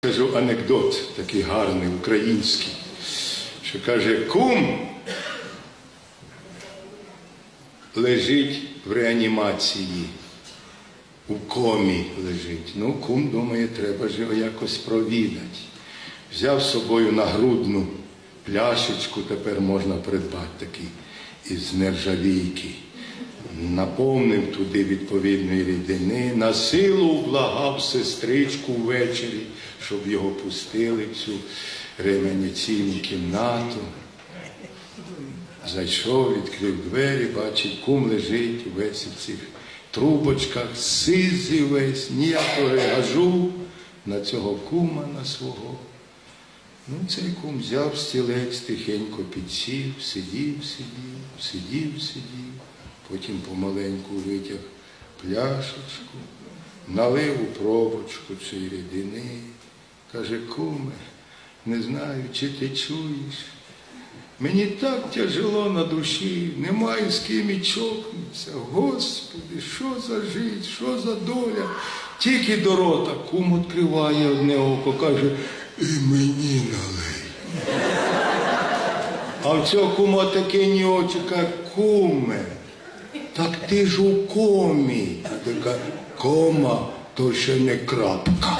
Кажу анекдот такий гарний, український, що каже, кум лежить в реанімації, у комі лежить. Ну, кум думає, треба ж його якось провідати. Взяв з собою нагрудну пляшечку, тепер можна придбати такий із нержавійки. Наповнив туди відповідної рідини, на силу благав сестричку ввечері, щоб його пустили в цю реанімаційну кімнату. Зайшов, відкрив двері, бачить, кум лежить весь у цих трубочках, сизий весь, ніякого реагажу на цього кума, на свого. Ну, цей кум взяв стілець, тихенько підсів, сидів, сидів, сидів, сидів, потім помаленьку витяг пляшечку, налив у пробочку цієї рідини. Каже, куме, не знаю, чи ти чуєш. Мені так тяжело на душі, немає з ким і чокнутися. Господи, що за життя, що за доля? Тільки до рота кум відкриває одне око, каже, і мені налий. А в цього кума таке ні очі, каже, куме, так ти ж у комі. Така кома, то ще не крапка.